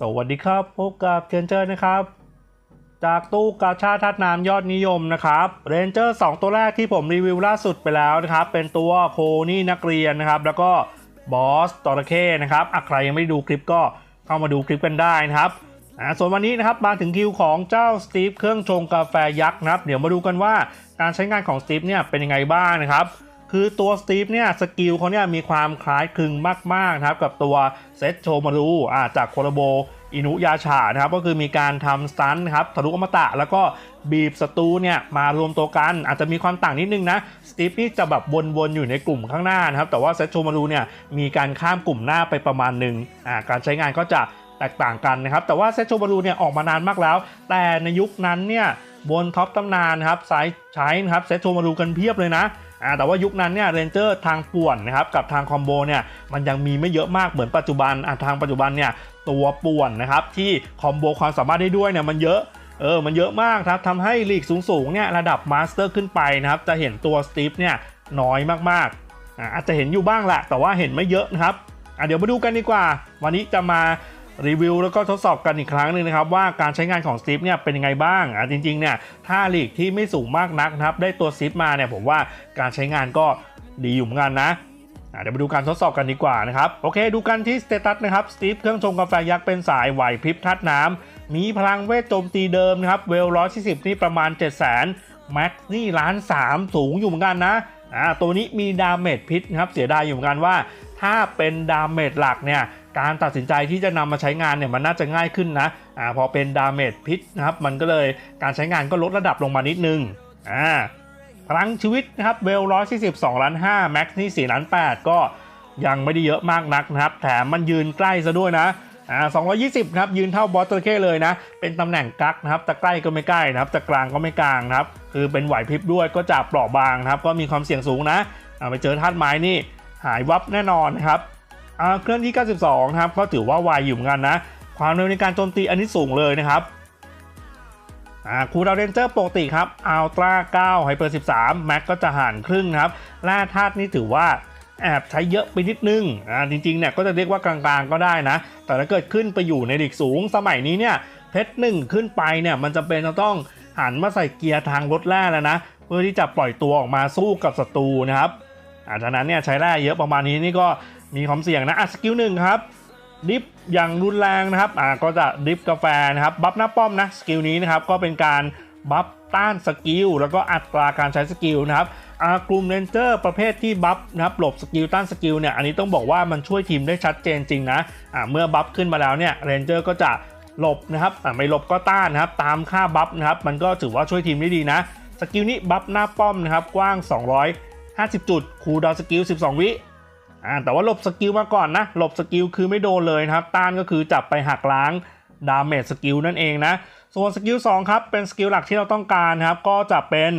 สวัสดีครับ พบกับเทนเจอร์นะครับ จากตู้กาชาดธาตุน้ำยอดนิยมนะครับเรนเจอร์2ตัวแรกที่ผมรีวิวล่าสุดไปแล้วนะครับ เป็นตัวโคนี่นักเรียนนะครับ แล้วก็บอสตอร์เคนะครับอะใครยังไม่ได้ดูคลิปก็เข้ามาดูคลิปกันได้นะครับอ่าส่วนวันนี้นะครับมาถึงคิวของเจ้าสตีฟเครื่องชงกาแฟยักษ์นะครับ เดี๋ยวมาดูกันว่าการใช้งานของสตีฟเนี่ยเป็นยังไงบ้างนะครับ คือตัวสตีฟเนี่ยสกิลเขาเนี่ยมีความคล้ายคลึงมากๆนะครับกับตัวเซตโชมารูอ่าจากโคโรโบอินุยาชานะครับก็คือมีการทำสตันครับทะลุอมตะ แล้วก็บีบศัตรูเนี่ยมารวมตัวกัน อาจจะมีความต่างนิดนึงนะสตีฟนี่จะแบบวนๆอยู่ในกลุ่มข้างหน้านะครับแต่ว่าเซตโชมารูเนี่ยมีการข้ามกลุ่มหน้าไปประมาณหนึ่งอ่าการใช้งานก็จะแตกต่างกันนะครับแต่ว่าเซตโชมารูเนี่ยออกมานานมากแล้ว แต่ในยุคนั้นเนี่ยบนท็อปตำนานนะครับสายใช้นะครับเซตโชมารูกันเพียบเลยนะ อ่าแต่ว่ายุคนั้นเนี่ยเรนเจอร์ทางป่วนนะครับกับทางคอมโบเนี่ยมันยังมีไม่เยอะมากเหมือนปัจจุบันอ่าทางปัจจุบันเนี่ยตัวป่วนนะครับที่คอมโบความสามารถได้ด้วยเนี่ยมันเยอะเออมันเยอะมากครับทำให้ลีกสูงๆเนี่ยระดับมาสเตอร์ขึ้นไปนะครับจะเห็นตัวสตีฟเนี่ยน้อยมากๆอ่าอาจจะเห็นอยู่บ้างแหละแต่ว่าเห็นไม่เยอะนะครับอ่าเดี๋ยวมาดูกันดีกว่า วันนี้จะมา รีวิวแล้วก็ทดสอบกันอีกครั้งหนึ่งนะครับว่าการใช้งานของสตีฟเนี่ยเป็นยังไงบ้างอ่าจริงๆเนี่ยถ้าลีกที่ไม่สูงมากนักนะครับได้ตัวสตีฟมาเนี่ยผมว่าการใช้งานก็ดีอยู่เหมือนกันนะอ่าเดี๋ยวมาดูการทดสอบกันดีกว่านะครับ โอเค ดูกันที่สเตตัสนะครับสตีฟเครื่องชงกาแฟยักษ์เป็นสายไหวพริบทัดน้ำ มีพลังเวทโจมตีเดิมนะครับ เวลร้อยที่สิบนี่ประมาณ 7 0 0 0 0 0แม็กนี่ล้านสามสูงอยู่เหมือนกันนะอ่าตัวนี้มีดาเมจพิษนะครับ เสียดายอยู่เหมือนกันว่า ถ้าเป็นดาเมจหลักเนี่ย การตัดสินใจที่จะนำมาใช้งานเนี่ยมันน่าจะง่ายขึ้นนะอ่าพอเป็นดาเมจพิษนะครับมันก็เลยการใช้งานก็ลดระดับลงมานิดนึงอ่าพลังชีวิตนะครับเวลร้อยสี่สิบสองล้านห้าแม็กซ์นี่สี่ล้านแปดก็ยังไม่ได้เยอะมากนักนะครับ แถมมันยืนใกล้ซะด้วยนะอ่า220ครับยืนเท่าบอสเตอร์เคเลยนะ เป็นตำแหน่งกักนะครับจะใกล้ก็ไม่ใกล้นะครับจะกลางก็ไม่กลางนะครับ คือเป็นไหวพริบด้วยก็จะเปราะบางนะครับ ก็มีความเสี่ยงสูงนะอ่าไปเจอธาตุไม้นี่หายวับแน่นอนนะครับ เครื่องที่ 92 ครับ ก็ถือว่าไวอยู่เหมือนกันนะ ความเร็วในการโจมตีอันนี้สูงเลยนะครับคูดาวเรนเจอร์ปกติครับอัลตร้า9ไฮเปอร์13 แม็กก็จะห่านครึ่งครับแร่ธาตุนี่ถือว่าแอบใช้เยอะไปนิดนึงอ่าจริงๆเนี่ยก็จะเรียกว่ากลางๆก็ได้นะ แต่ถ้าเกิดขึ้นไปอยู่ในดิกสูงสมัยนี้เนี่ยเพชรหนึ่งขึ้นไปเนี่ยมันจำเป็นจะต้องหันมาใส่เกียร์ทางรถแร่แล้วนะ เพื่อที่จะปล่อยตัวออกมาสู้กับศัตรูนะครับอาจากนั้นเนี่ยใช้แร่เยอะประมาณนี้นี่ก็ มีความเสี่ยงนะอะสกิลหนึ่งครับดิฟอย่างรุนแรงนะครับอ่าก็จะดิฟกาแฟนะครับบัฟหน้าป้อมนะสกิลนี้นะครับก็เป็นการบัฟต้านสกิลแล้วก็อัตราการใช้สกิลนะครับอ่ากลุ่มเรนเจอร์ประเภทที่บัฟนะครับหลบสกิลต้านสกิลเนี่ยอันนี้ต้องบอกว่ามันช่วยทีมได้ชัดเจนจริงนะอ่าเมื่อบัฟขึ้นมาแล้วเนี่ยเรนเจอร์ก็จะหลบนะครับอ่าไม่หลบก็ต้านนะครับตามค่าบัฟนะครับมันก็ถือว่าช่วยทีมได้ดีนะสกิลนี้บัฟหน้าป้อมนะครับกว้าง 250 จุดคูลดาวสกิล 12 วิ อ่าแต่ว่าหลบสกิลมาก่อนนะ หลบสกิลคือไม่โดนเลยนะครับ ต้านก็คือจับไปหักล้างดาเมจสกิลนั่นเองนะ ส่วนสกิล2ครับ เป็นสกิลหลักที่เราต้องการครับ ก็จะเป็น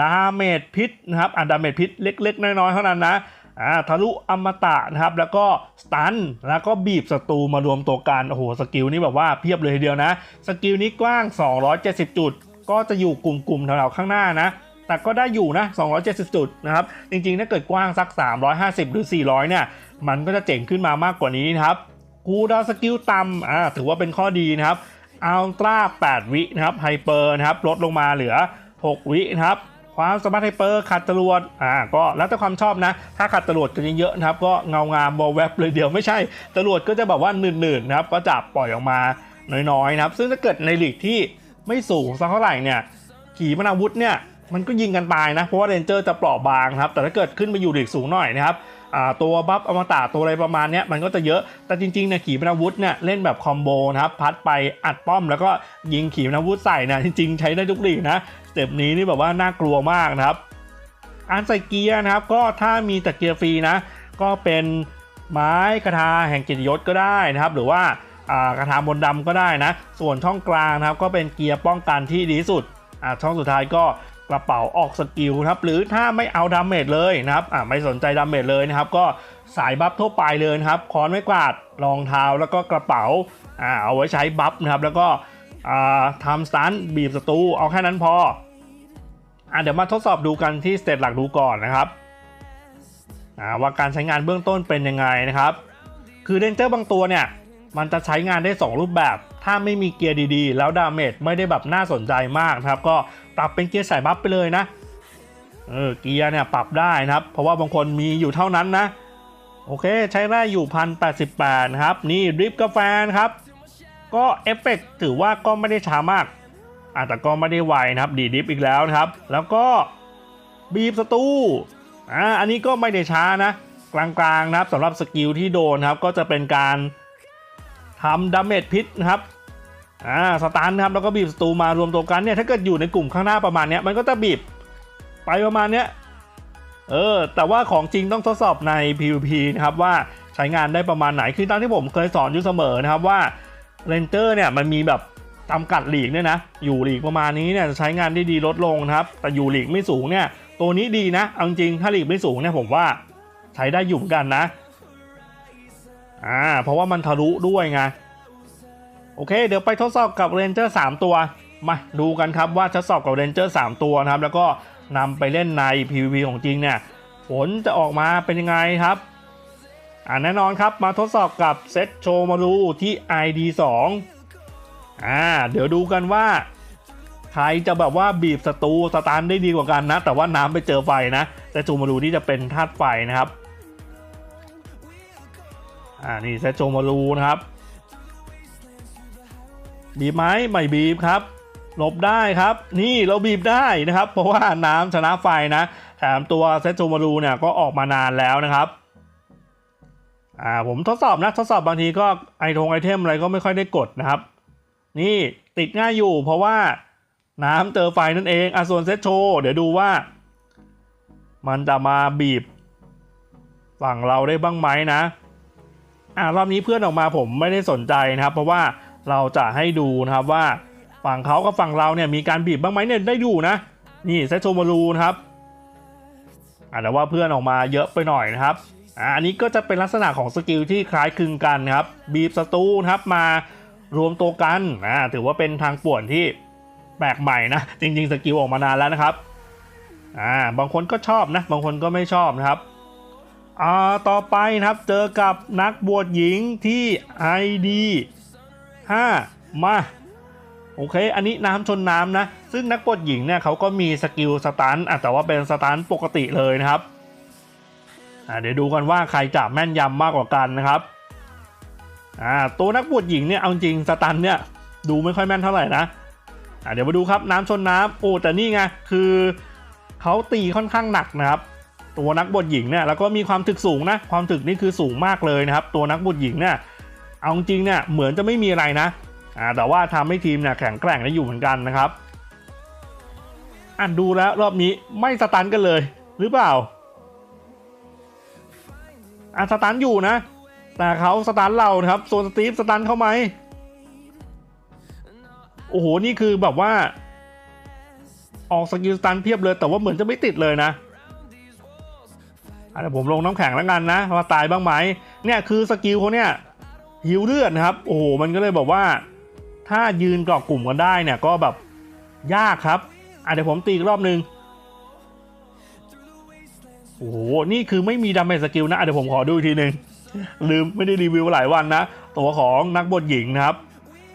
ดาเมจพิษนะครับ อ่าดาเมจพิษเล็ก ๆ น้อยๆเท่านั้นนะอ่าทะลุอมตะนะครับ แล้วก็สตัน แล้วก็บีบศัตรูมารวมตัวกัน โอ้โห สกิลนี้แบบว่าเพียบเลยทีเดียวนะ สกิลนี้กว้าง 270 จุด ก็จะอยู่กลุ่มๆแถวๆข้างหน้านะ แต่ก็ได้อยู่นะ 270 จุดนะครับ จริงๆ ถ้าเกิดกว้างสัก 350 หรือ 400 เนี่ย มันก็จะเจ๋งขึ้นมามากกว่านี้นะครับกูดาวสกิลต่ำอ่าถือว่าเป็นข้อดีนะครับอัลตร้า8 วินะครับไฮเปอร์นะครับลดลงมาเหลือ 6 วินะครับความสามารถไฮเปอร์ขัดจรวดอ่าก็แล้วแต่ความชอบนะ ถ้าขัดจรวดกันเยอะๆนะครับ ก็เงางามบอลแวบเลยเดียวไม่ใช่จรวดก็จะแบบว่าหนืดๆนะครับ ก็จะปล่อยออกมาน้อยๆนะครับ ซึ่งถ้าเกิดในหลีกที่ไม่สูงสักเท่าไหร่เนี่ยขีปนาวุธเนี่ย มันก็ยิงกันตายนะ เพราะว่าเรนเจอร์จะเปราะบางครับ แต่ถ้าเกิดขึ้นไปอยู่ลีกสูงหน่อยนะครับตัวบัฟอมตะตัวอะไรประมาณนี้มันก็จะเยอะ แต่จริงๆเนี่ยขีปนาวุธเนี่ยเล่นแบบคอมโบนะครับพัดไปอัดป้อมแล้วก็ยิงขีปนาวุธใส่นะจริงๆ ใช้ได้ทุกลีกนะสเต็ปนี้นี่แบบว่าน่ากลัวมากนะครับอันใส่เกียร์นะครับก็ถ้ามีแต่เกียร์ฟรีนะก็เป็นไม้คาถาแห่งกิตยศก็ได้นะครับ หรือว่ากระถาบนต์ดำก็ได้นะ ส่วนช่องกลางนะครับก็เป็นเกียร์ป้องกันที่ดีสุดอ่าช่องสุดท้ายก็ กระเป๋าออกสกิลนะครับหรือถ้าไม่เอาดาเมจเลยนะครับอ่าไม่สนใจดาเมจเลยนะครับ ก็สายบัฟทั่วไปเลยครับค้อนไม้กวาดรองเท้าแล้วก็กระเป๋าอ่าเอาไว้ใช้บัฟนะครับ แล้วก็อ่าทำสตันบีบศัตรูเอาแค่นั้นพออ่าเดี๋ยวมาทดสอบดูกันที่สเตจหลักดูก่อนนะครับอ่าว่าการใช้งานเบื้องต้นเป็นยังไงนะครับ คือเรนเจอร์บางตัวเนี่ยมันจะใช้งานได้ 2 รูปแบบ ถ้าไม่มีเกียร์ดีๆ แล้วดาเมจไม่ได้แบบน่าสนใจมากนะครับ ก็ ปรับเป็นเกียร์สายบัฟไปเลยนะเออเกียร์เนี่ยปรับได้นะครับ เพราะว่าบางคนมีอยู่เท่านั้นนะ โอเคใช้ได้อยู่พันแปดสิบแปดนะครับ นี่ดริฟกาแฟครับ ก็เอฟเฟกต์ถือว่าก็ไม่ได้ช้ามากอาแต่ก็ไม่ได้ไวนะครับ ดีดริฟอีกแล้วนะครับ แล้วก็บีบสตูอ่าอันนี้ก็ไม่ได้ช้านะ กลางๆนะครับสำหรับสกิลที่โดนครับ ก็จะเป็นการทำดาเมจพิษนะครับ อ่าสตันครับแล้วก็บีบสตูมารวมตัวกันเนี่ยถ้าเกิดอยู่ในกลุ่มข้างหน้าประมาณเนี้ยมันก็จะบีบไปประมาณเนี้ยเออแต่ว่าของจริงต้องทดสอบใน PVP นะครับว่าใช้งานได้ประมาณไหนคือตามที่ผมเคยสอนอยู่เสมอนะครับว่าเรนเจอร์เนี่ยมันมีแบบจำกัดหลีกเนี่ยนะอยู่หลีกประมาณนี้เนี่ยจะใช้งานได้ดีลดลงนะครับ แต่อยู่หลีกไม่สูงเนี่ย ตัวนี้ดีนะเอาจริงถ้าหลีกไม่สูงเนี่ยผมว่าใช้ได้อยู่เหมือนกันนะอ่าเพราะว่ามันทะลุด้วยไง โอเค เดี๋ยวไปทดสอบกับเรนเจอร์3 ตัว มาดูกันครับว่าทดสอบกับเรนเจอร์3 ตัวนะครับ แล้วก็นำไปเล่นใน PVP ของจริงเนี่ย ผลจะออกมาเป็นยังไงครับอ่าแน่นอนครับมาทดสอบกับเซตโชมารูที่ ID 2อ่าเดี๋ยวดูกันว่า ใครจะแบบว่าบีบศัตรูสตาร์ได้ดีกว่ากันนะ แต่ว่าน้ำไปเจอไฟนะเซตโชมารูที่จะเป็นธาตุไฟนะครับอ่านี่เซตโชมารูนะครับ บีบไหมไม่บีบครับหลบได้ครับ นี่เราบีบได้นะครับ เพราะว่าน้ำชนะไฟนะแถมตัวเซตโชมารูเนี่ยก็ออกมานานแล้วนะครับอ่าผมทดสอบนะทดสอบบางทีก็ไอทงไอเทมอะไรก็ไม่ค่อยได้กดนะครับ นี่ติดง่ายอยู่เพราะว่าน้ำเจอไฟนั่นเองอะส่วนเซตโชเดี๋ยวดูว่า มันจะมาบีบ ฝั่งเราได้บ้างไหมนะอ่ารอบนี้เพื่อนออกมาผมไม่ได้สนใจนะครับ เพราะว่า เราจะให้ดูนะครับว่าฝั่งเขากับฝั่งเราเนี่ยมีการบีบบ้างไหมเนี่ยได้ดูนะ นี่เซตโชมารูนะครับอ่าแต่ว่าเพื่อนออกมาเยอะไปหน่อยนะครับอันนี้ก็จะเป็นลักษณะของสกิลที่คล้ายคลึงกันครับ บีบศัตรูนครับมารวมตัวกันอ่าถือว่าเป็นทางป่วนที่แปลกใหม่นะ จริง ๆ สกิลออกมานานแล้วนะครับอ่าบางคนก็ชอบนะ บางคนก็ไม่ชอบนะครับอ่าต่อไปนะครับเจอกับนักบวชหญิงที่ ID 5 มาโอเค อันนี้น้ำชนน้ำนะ ซึ่งนักบวชหญิงเนี่ยเขาก็มีสกิลสตันอะแต่ว่าเป็นสตันปกติเลยนะครับอ่าเดี๋ยวดูกันว่าใครจะแม่นยำมากกว่ากันนะครับอ่าตัวนักบวชหญิงเนี่ยเอาจริงสตันเนี่ยดูไม่ค่อยแม่นเท่าไหร่นะอ่าเดี๋ยวมาดูครับน้ำชนน้ำโอ้แต่นี่ไงคือเขาตีค่อนข้างหนักนะครับ ตัวนักบวชหญิงเนี่ยแล้วก็มีความถึกสูงนะความถึกนี่คือสูงมากเลยนะครับ ตัวนักบวชหญิงเนี่ย เอาจริงเนี่ยเหมือนจะไม่มีอะไรนะอ่าแต่ว่าทำให้ทีมเนี่ยแข็งแกร่งได้อยู่เหมือนกันนะครับอ่านดูแล้วรอบนี้ไม่สตันกันเลยหรือเปล่าอะสตันอยู่นะ แต่เขาสตันเรานะครับโซนสตีฟสตันเข้าไหมโอ้โหนี่คือแบบว่า ออกสกิลสตันเพียบเลย แต่ว่าเหมือนจะไม่ติดเลยนะอะเดี๋ยวผมลงน้ำแข็งแล้วกันนะว่าตายบ้างไหมเนี่ยคือสกิลเขาเนี่ย หิวเลือดนะครับ โอ้โหมันก็เลยบอกว่า ถ้ายืนเกาะกลุ่มกันได้เนี่ยก็แบบยากครับอะเดี๋ยวผมตีอีกรอบนึงโอ้โหนี่คือไม่มีดาเมจสกิลนะอะเดี๋ยวผมขอดูอีกทีหนึ่งลืมไม่ได้รีวิวหลายวันนะ ตัวของนักบวชหญิงนะครับ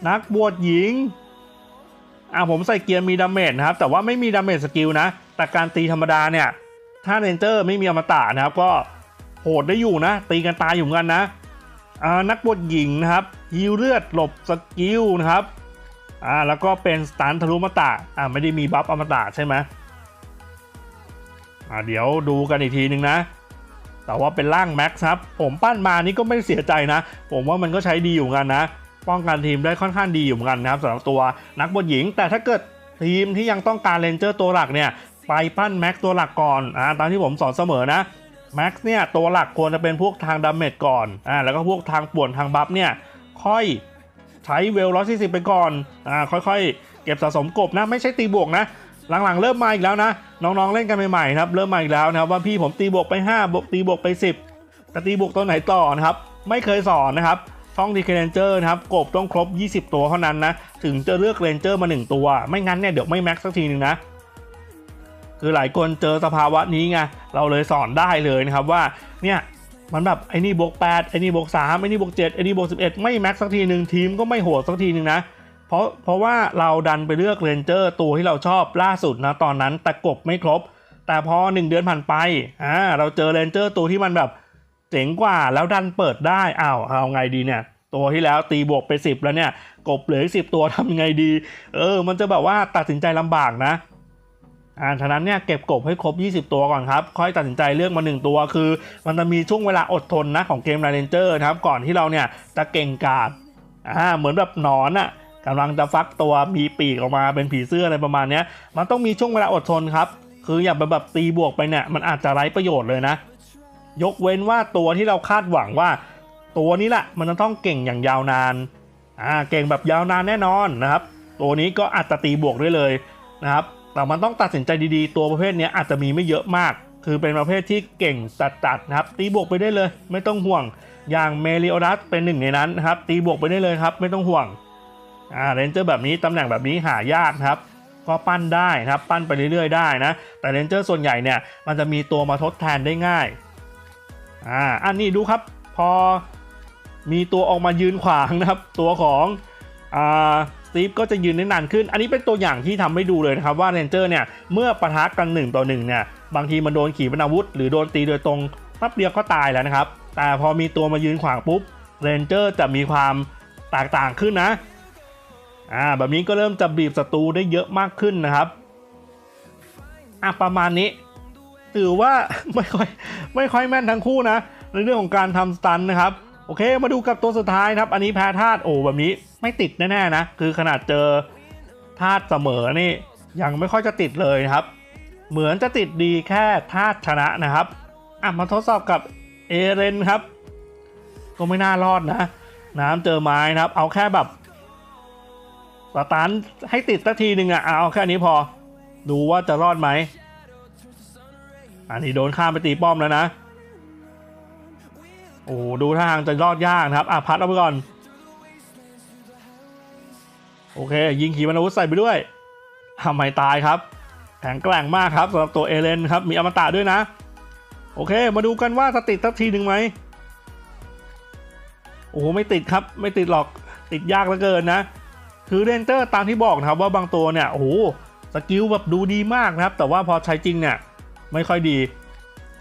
นักบวชหญิงอะผมใส่เกียร์มีดาเมจนะครับ แต่ว่าไม่มีดาเมจสกิลนะ แต่การตีธรรมดาเนี่ย ถ้าเรนเจอร์ไม่มีอมตะนะครับ ก็โหดได้อยู่นะ ตีกันตายอยู่กันนะ นักบวชหญิงนะครับฮิวเลือดหลบสกิลนะครับอ่าแล้วก็เป็นสตันทะลุมตะอ่าไม่ได้มีบัฟอมตะใช่ไหมอ่าเดี๋ยวดูกันอีกทีหนึ่งนะ แต่ว่าเป็นร่างแม็กซ์ครับ ผมปั้นมานี่ก็ไม่เสียใจนะ ผมว่ามันก็ใช้ดีอยู่เหมือนกันนะ ป้องกันทีมได้ค่อนข้างดีอยู่เหมือนกันนะครับสำหรับตัวนักบวชหญิง แต่ถ้าเกิดทีมที่ยังต้องการเลนเจอร์ตัวหลักเนี่ยไปปั้นแม็กตัวหลักก่อนอ่าตามที่ผมสอนเสมอนะ แม็กซ์เนี่ยตัวหลักควรจะเป็นพวกทางดาเมจก่อนอ่าแล้วก็พวกทางป่วนทางบัฟเนี่ยค่อยใช้เวลร้อยสี่สิบไปก่อนอ่าค่อยๆ เก็บสะสมกบนะ ไม่ใช่ตีบวกนะ หลังๆ เริ่มมาอีกแล้วนะ น้องๆเล่นกันใหม่ๆครับเริ่มมาอีกแล้วนะครับว่าพี่ผมตีบวกไป5บวกตีบวกไป 10จะตีบวกตัวไหนต่อนะครับไม่เคยสอนนะครับช่องดีเคเรนเจอร์นะครับกบต้องครบ 20 ตัวเท่านั้นนะถึงจะเลือกเรนเจอร์มา 1 ตัว ไม่งั้นเนี่ยเดี๋ยวไม่แม็กซ์สักทีหนึ่งนะ คือหลายคนเจอสภาวะนี้ไงเราเลยสอนได้เลยนะครับว่าเนี่ยมันแบบไอ้นี่บวก8ไอ้นี่บวก3ไอ้นี่บวก7ไอ้นี่บวก11 ไม่แม็กซ์สักทีหนึ่งทีมก็ไม่โหดสักทีหนึ่งนะเพราะเพราะว่าเราดันไปเลือกเรนเจอร์ตัวที่เราชอบล่าสุดนะตอนนั้นแต่กบไม่ครบ แต่พอ 1 เดือนผ่านไปอ่าเราเจอเรนเจอร์ตัวที่มันแบบเจ๋งกว่าแล้วดันเปิดได้อ้าวเอาไงดีเนี่ยตัวที่แล้วตีบวกไป 10 แล้วเนี่ยกบเหลือสิบตัวทำยังไงดี เออ มันจะแบบว่าตัดสินใจลำบากนะ อ่าฉะนั้นเนี่ยเก็บกบให้ครบ 20 ตัวก่อนครับ ค่อยตัดสินใจเลือกมา 1 ตัวคือ มันจะมีช่วงเวลาอดทนนะของเกม r รนเจอร์นะครับก่อนที่เราเนี่ยจะเก่งกาดอ่าเหมือนแบบหนอนอะ่ะกำลังจะฟักตัวมีปีกออกมาเป็นผีเสื้ออะไรประมาณเนี้ยมันต้องมีช่วงเวลาอดทนครับ คืออย่าไปแบบตีบวกไปเนี่ยมันอาจจะไร้ประโยชน์เลยนะ ยกเว้นว่าตัวที่เราคาดหวังว่า ตัวนี้แหละมันจะต้องเก่งอย่างยาวนานอ่าเก่งแบบยาวนานแน่นอนนะครับ ตัวนี้ก็อาจจะตีบวกได้เลยนะครับ แต่มันต้องตัดสินใจดีๆ ตัวประเภทนี้อาจจะมีไม่เยอะมาก คือเป็นประเภทที่เก่งจัดๆนะครับ ตีบวกไปได้เลย ไม่ต้องห่วง อย่างเมลิโอดัสเป็นหนึ่งในนั้นนะครับ ตีบวกไปได้เลยครับ ไม่ต้องห่วงอ่าเรนเจอร์แบบนี้ตำแหน่งแบบนี้หายากครับก็ปั้นได้นะครับ ปั้นไปเรื่อยๆได้นะ แต่เรนเจอร์ส่วนใหญ่เนี่ยมันจะมีตัวมาทดแทนได้ง่ายอ่าอันนี้ดูครับพอมีตัวออกมายืนขวางนะครับ ตัวของอ่า ตีฟก็จะยืนได้นานขึ้น อันนี้เป็นตัวอย่างที่ทำให้ดูเลยนะครับว่าเรนเจอร์เนี่ยเมื่อปะทะกัน1ต่อ1เนี่ยบางทีมันโดนขี่ปนาวุธ หรือโดนตีโดยตรงแป๊บเดียวก็ตายแล้วนะครับ แต่พอมีตัวมายืนขวางปุ๊บเรนเจอร์จะมีความแตกต่างขึ้นนะอ่าแบบนี้ก็เริ่มจะบีบศัตรูได้เยอะมากขึ้นนะครับอะประมาณนี้ ถือว่าไม่ค่อยไม่ค่อยแม่นทั้งคู่นะ ในเรื่องของการทำสตันนะครับ โอเคมาดูกับตัวสุดท้ายครับ อันนี้แพ้ธาตุโอ้แบบนี้ ไม่ติดแน่ๆนะ คือขนาดเจอธาตุเสมอนี่ยังไม่ค่อยจะติดเลยนะครับ เหมือนจะติดดีแค่ธาตุชนะนะครับอะมาทดสอบกับเอเรนครับ ก็ไม่น่ารอดนะ น้ำเจอไม้นะครับ เอาแค่แบบสตันให้ติดสักทีหนึ่งอะ่ะเอาแค่นี้พอ ดูว่าจะรอดไหมอันนี้โดนข้ามไปตีป้อมแล้วนะ โอ้ดูท่าทางจะรอดยากนะครับ อะพัดเอาไปก่อน โอเค ยิงขีปนาวุธใส่ไปด้วยทำไมตายครับแข็งแกร่งมากครับสำหรับตัวเอเลนครับ มีอมตะด้วยนะ โอเค มาดูกันว่าจะติดสักทีหนึ่งไหมโอ้โหไม่ติดครับ ไม่ติดหรอกติดยากเหลือเกินนะ คือเรนเจอร์ตามที่บอกนะครับว่าบางตัวเนี่ยโอ้โหสกิลแบบดูดีมากนะครับ แต่ว่าพอใช้จริงเนี่ยไม่ค่อยดี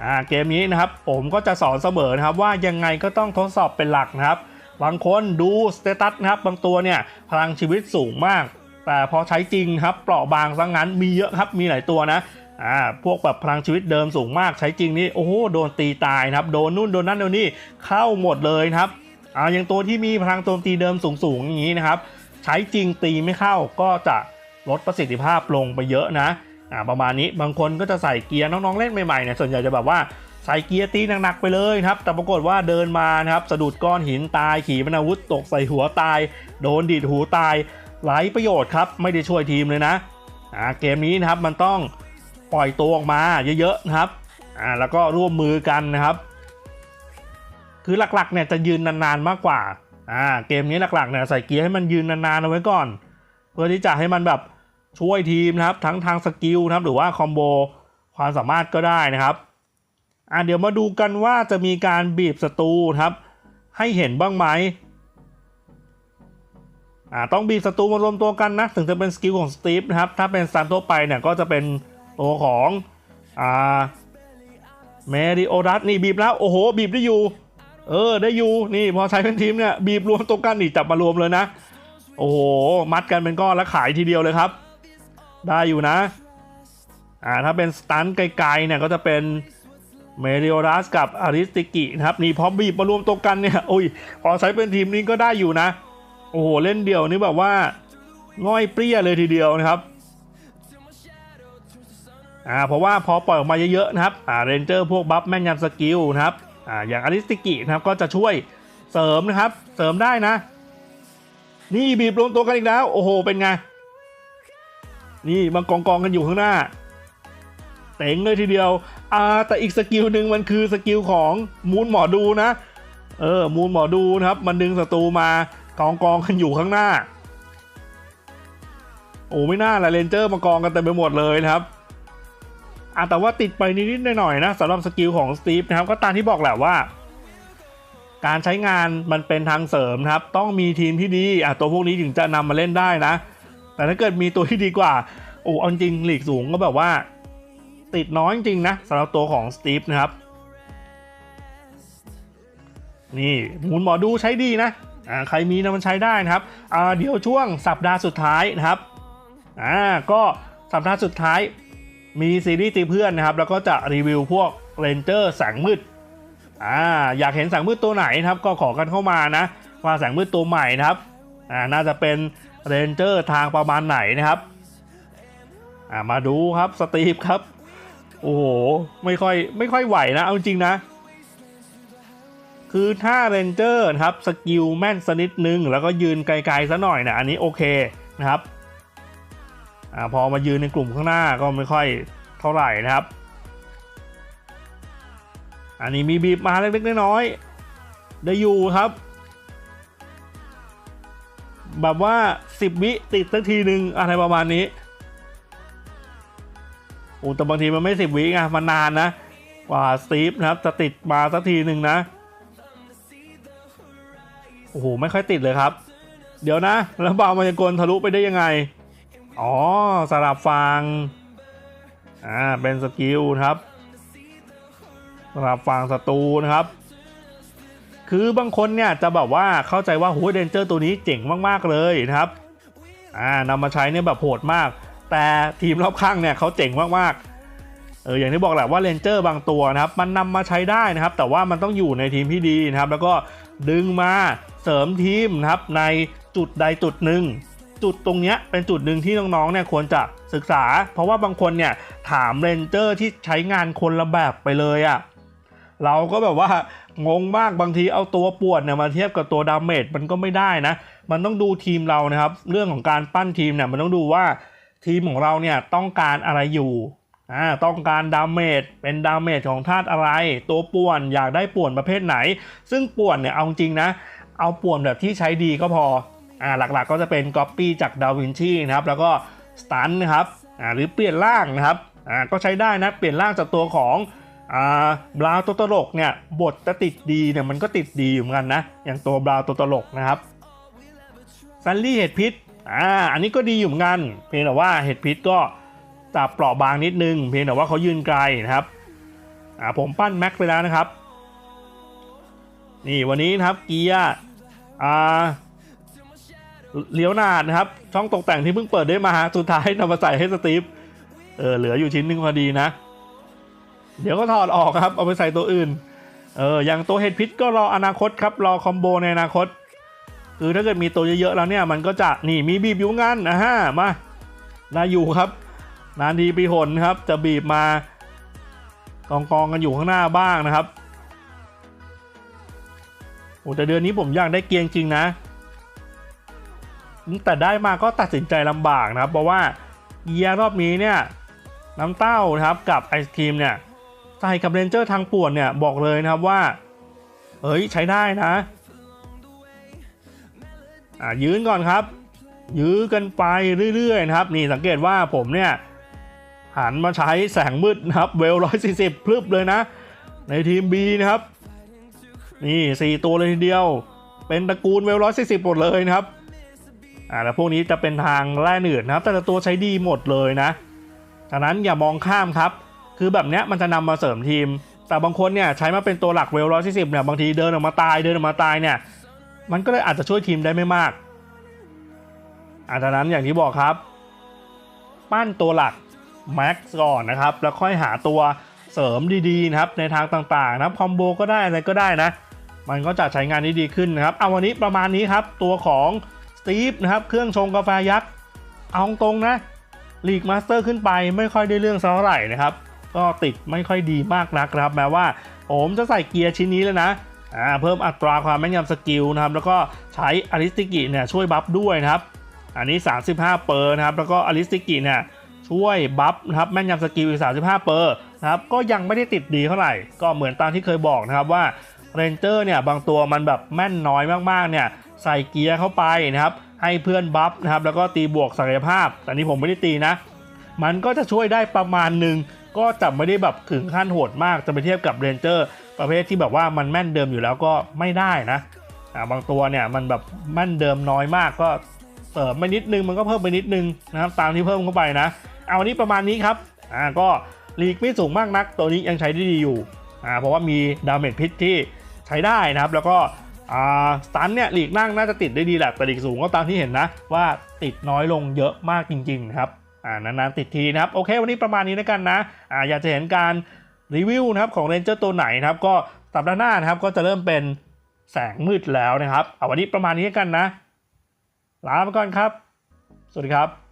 อ่าเกมนี้นะครับ ผมก็จะสอนเสมอนะครับว่ายังไงก็ต้องทดสอบเป็นหลักนะครับ บางคนดูสเตตัสนะครับ บางตัวเนี่ยพลังชีวิตสูงมาก แต่พอใช้จริงครับเปราะบางซะงงั้นมีเยอะครับมีหลายตัวนะอ่าพวกแบบพลังชีวิตเดิมสูงมากใช้จริงนี่โอ้โหโดนตีตายนะครับโดนนู่นโดนนั่นโดนนี่เข้าหมดเลยครับอ่าอย่างตัวที่มีพลังโจมตีเดิมสูงๆอย่างนี้นะครับ ใช้จริงตีไม่เข้าก็จะลดประสิทธิภาพลงไปเยอะนะอ่าประมาณนี้บางคนก็จะใส่เกียร์น้องๆเล่นใหม่ๆเนี่ยส่วนใหญ่จะแบบว่า ใส่เกียร์ตีหนักๆไปเลยครับ แต่ปรากฏว่าเดินมานะครับสะดุดก้อนหินตายขี่ปนาวุธตกใส่หัวตาย โดนดีดหูตายไร้ประโยชน์ครับ ไม่ได้ช่วยทีมเลยนะอ่าเกมนี้นะครับมันต้องปล่อยตัวออกมาเยอะๆนะครับอ่าแล้วก็ร่วมมือกันนะครับ คือหลักๆเนี่ยจะยืนนานๆมากกว่าอ่าเกมนี้หลักๆเนี่ยใส่เกียร์ให้มันยืนนานๆเอาไว้ก่อน เพื่อที่จะให้มันแบบช่วยทีมนะครับ ทั้งทางสกิลนะครับหรือว่าคอมโบความสามารถก็ได้นะครับ อะเดี๋ยวมาดูกันว่าจะมีการบีบศัตรูครับ ให้เห็นบ้างไหมอ่าต้องบีบศัตรูมารวมตัวกันนะถึงจะเป็นสกิลของสตีฟนะครับ ถ้าเป็นสตาร์ทั่วไปเนี่ยก็จะเป็นตัวของอ่าเมริโอดัสนี่บีบแล้ว โอ้โห บีบได้อยู่ เออได้อยู่นี่พอใช้เป็นทีมเนี่ยบีบรวมตัวกันนี่จับมารวมเลยนะ โอ้โห มัดกันเป็นก้อนแล้วขายทีเดียวเลยครับ ได้อยู่นะอ่าถ้าเป็นสตันไกลๆเนี่ยก็จะเป็น เมริโอรัสกับอาริสติกินะครับนี่พอบีบมารวมตัวกันเนี่ยโอ้ยพอใช้เป็นทีมนี้ก็ได้อยู่นะ โอ้โห เล่นเดี่ยวนี่แบบว่าง่อยเปรี้ยเลยทีเดียวนะครับอ่าเพราะว่าพอปล่อยออกมาเยอะๆนะครับอ่าเรนเจอร์พวกบัฟแม่นยำสกิลนะครับอ่าอย่างอาริสติกินะครับก็จะช่วยเสริมนะครับ เสริมได้นะ นี่บีบรวมตัวกันอีกแล้ว โอ้โหเป็นไง นี่มันกองกองๆกันอยู่ข้างหน้า เต็งเลยทีเดียวอ่าแต่อีกสกิลหนึ่งมันคือสกิลของมูนหมอดูนะ เออ มูนหมอดูนะครับ มันดึงศัตรูมากองกองกันอยู่ข้างหน้า โอ้ไม่น่าละเรนเจอร์มากองกันเต็มไปหมดเลยนะครับอะแต่ว่าติดไปนิดๆหน่อยๆนะสำหรับสกิลของสตีฟนะครับก็ตามที่บอกแหละว่า การใช้งานมันเป็นทางเสริมนะครับ ต้องมีทีมที่ดีอะตัวพวกนี้ถึงจะนำมาเล่นได้นะ แต่ถ้าเกิดมีตัวที่ดีกว่าโอ้เอาจริงหลีกสูงก็แบบว่า ติดน้อยจริงนะสำหรับตัวของสตีฟนะครับ นี่หมุนหมอดูใช้ดีนะใครมีนะมันใช้ได้นะครับเดี๋ยวช่วงสัปดาห์สุดท้ายนะครับอ่าก็สัปดาห์สุดท้ายมีซีรีส์ตีเพื่อนนะครับ แล้วก็จะรีวิวพวกเรนเจอร์แสงมืดอ่าอยากเห็นแสงมืดตัวไหนนะครับ ก็ขอกันเข้ามานะ ว่าแสงมืดตัวใหม่นะครับอ่าน่าจะเป็นเรนเจอร์ทางประมาณไหนนะครับอ่ามาดูครับสตีฟครับ อ้โห ไม่ค่อยไม่ค่อยไหวนะ เอาจริงนะ คือถ้าเรนเจอร์นะครับสกิลแม่นสนิดนึง แล้วก็ยืนไกลๆซะหน่อยนะอันนี้โอเคนะครับอาพอมายืนในกลุ่มข้างหน้าก็ไม่ค่อยเท่าไหร่นะครับ อันนี้มีบีบมาเล็กๆน้อยๆได้อยู่ครับ แบบว่า 10 วิติดสักทีหนึ่งอะไรประมาณนี้ อ้แต่บางทีมันไม่10วิไงมันนานนะ กว่าสตีฟนะครับจะติดมาสักทีหนึ่งนะ โอ้โห ไม่ค่อยติดเลยครับ เดี๋ยวนะ แล้วบาวมายากลทะลุไปได้ยังไง อ๋อสลับฟังอ่าเป็นสกิลครับสลับฟังศัตรูนะครับ คือบางคนเนี่ยจะแบบว่าเข้าใจว่าโหเดนเจอร์ตัวนี้เจ๋งมากๆเลยนะครับ อ่านำมาใช้เนี่ยแบบโหดมาก แต่ทีมรอบข้างเนี่ยเขาเจ๋งมากๆเอออย่างที่บอกแหละว่าเรนเจอร์บางตัวนะครับ มันนำมาใช้ได้นะครับ แต่ว่ามันต้องอยู่ในทีมที่ดีนะครับ แล้วก็ดึงมาเสริมทีมนะครับในจุดใดจุดหนึ่งจุดตรงเนี้ยเป็นจุดหนึ่งที่น้องๆเนี่ยควรจะศึกษา เพราะว่าบางคนเนี่ยถามเรนเจอร์ที่ใช้งานคนละแบบไปเลยอะ่ะเราก็แบบว่างงมากบางทีเอาตัวปวดเนี่ยมาเทียบกับตัวดาเมจมันก็ไม่ได้นะ มันต้องดูทีมเรานะครับ เรื่องของการปั้นทีมเนี่ยมันต้องดูว่า ทีมของเราเนี่ยต้องการอะไรอยู่อ่าต้องการดาเมจเป็นดาเมจของธาตุอะไร ตัวป่วนอยากได้ป่วนประเภทไหน ซึ่งป่วนเนี่ยเอาจริงนะ เอาป่วนแบบที่ใช้ดีก็พออ่าหลักๆก็จะเป็นก๊อปปี้จากดาวินชีนะครับแล้วก็สตันนะครับอ่าหรือเปลี่ยนร่างนะครับอ่าก็ใช้ได้นะเปลี่ยนร่างจากตัวของอ่าบราวตัวตลกเนี่ยบทจะติดดีเนี่ยมันก็ติดดีอยู่เหมือนกันนะอย่างตัวบราวตัวตลกนะครับซันลี่เห็ดพิษ อ่าอันนี้ก็ดีอยู่เหมือนกัน เพียงแต่ว่าเห็ดพิษก็จะเปราะบางนิดนึง เพียงแต่ว่าเขายืนไกลนะครับอ่าผมปั้นแม็กไปแล้วนะครับ นี่วันนี้นะครับเกียร์อ่าเลี้ยวนาดนะครับ ช่องตกแต่งที่เพิ่งเปิดได้มาสุดท้ายนำมาใส่ให้สตีฟเออเหลืออยู่ชิ้นหนึ่งพอดีนะ เดี๋ยวก็ถอดออกครับ เอาไปใส่ตัวอื่น เอออย่างตัวเห็ดพิษก็รออนาคตครับ รอคอมโบในอนาคต คือถ้าเกิดมีตัวเยอะๆแล้วเนี่ยมันก็จะนี่มีบีบยู่งั้นนะฮะมานาอยู่ครับ นานทีปีหนครับ จะบีบมากองกองๆกันอยู่ข้างหน้าบ้างนะครับโอ้แต่เดือนนี้ผมอยากได้เกียงจริงนะ แต่ได้มาก็ตัดสินใจลำบากนะครับ เพราะว่าเยียรอบนี้เนี่ยน้ำเต้านะครับกับไอศครีมเนี่ยใส่กับเรนเจอร์ทางป่วนเนี่ยบอกเลยนะครับว่าเฮ้ยใช้ได้นะ ยืนก่อนครับ ยื้อกันไปเรื่อยๆนะครับนี่สังเกตว่าผมเนี่ยหันมาใช้แสงมืดนะครับเวลร้อยสี่สิบพลึบเลยนะ ในทีม B นะครับ นี่ 4 ตัวเลยทีเดียว เป็นตระกูลเวลร้อยสี่สิบหมดเลยนะครับอ่าแล้วพวกนี้จะเป็นทางแร่เหนืดนะครับ แต่ละตัวใช้ดีหมดเลยนะดังนั้นอย่ามองข้ามครับ คือแบบเนี้ยมันจะนำมาเสริมทีม แต่บางคนเนี่ยใช้มาเป็นตัวหลักเวลร้อยสี่สิบเนี่ยบางทีเดินออกมาตายเดินออกมาตายเนี่ย มันก็เลยอาจจะช่วยทีมได้ไม่มากอาดังนั้นอย่างที่บอกครับ ปั้นตัวหลักแม็กซ์ก่อนนะครับ แล้วค่อยหาตัวเสริมดีๆนะครับในทางต่างๆนะครับคอมโบก็ได้อะไรก็ได้นะ มันก็จะใช้งานได้ดีขึ้นนะครับเอาวันนี้ประมาณนี้ครับ ตัวของสตีฟนะครับเครื่องชงกาแฟยักษ์เอาตรงนะลีกมาสเตอร์ขึ้นไปไม่ค่อยได้เรื่องสักเท่าไหร่นะครับ ก็ติดไม่ค่อยดีมากนักครับ แม้ว่าผมจะใส่เกียร์ชิ้นนี้แล้วนะ อ่าเพิ่มอัตราความแม่นยำสกิลนะครับแล้วก็ใช้อริสติกิเนี่ยช่วยบัฟด้วยนะครับ อันนี้ 35 เปอร์นะครับแล้วก็อลิสติกิเนี่ยช่วยบัฟนะครับแม่นยำสกิลอีก 35 เปอร์นะครับก็ยังไม่ได้ติดดีเท่าไหร่ ก็เหมือนตามที่เคยบอกนะครับว่าเรนเจอร์เนี่ยบางตัวมันแบบแม่นน้อยมากๆเนี่ยใส่เกียร์เข้าไปนะครับให้เพื่อนบัฟนะครับแล้วก็ตีบวกศักยภาพ แต่นี้ผมไม่ได้ตีนะ มันก็จะช่วยได้ประมาณหนึ่งก็จะไม่ได้แบบถึงขั้นโหดมากจะไปเทียบกับเรนเจอร์ ประเภทที่แบบว่ามันแม่นเดิมอยู่แล้วก็ไม่ได้นะบางตัวเนี่ยมันแบบแม่นเดิมน้อยมากก็เสริมไปนิดนึงมันก็เพิ่มไปนิดนึงนะครับตามที่เพิ่มเข้าไปนะ เอาวันนี้ประมาณนี้ครับอ่าก็ลีกไม่สูงมากนัก ตัวนี้ยังใช้ได้ดีอยู่อ่าเพราะว่ามีดาเมจพิษที่ใช้ได้นะครับ แล้วก็อ่าสตันเนี่ยลีกนั่งน่าจะติดได้ดีแหละแต่ลีกสูงก็ตามที่เห็นนะ ว่าติดน้อยลงเยอะมากจริงๆนะครับอ่านานๆติดทีนะครับโอเค วันนี้ประมาณนี้แล้วกันนะอ่าอยากจะเห็นการ รีวิวนะครับของเรนเจอร์ตัวไหนนะครับก็สัปดาห์หน้านะครับก็จะเริ่มเป็นแสงมืดแล้วนะครับ เอาวันนี้ประมาณนี้กันนะ ลาไปก่อนครับ สวัสดีครับ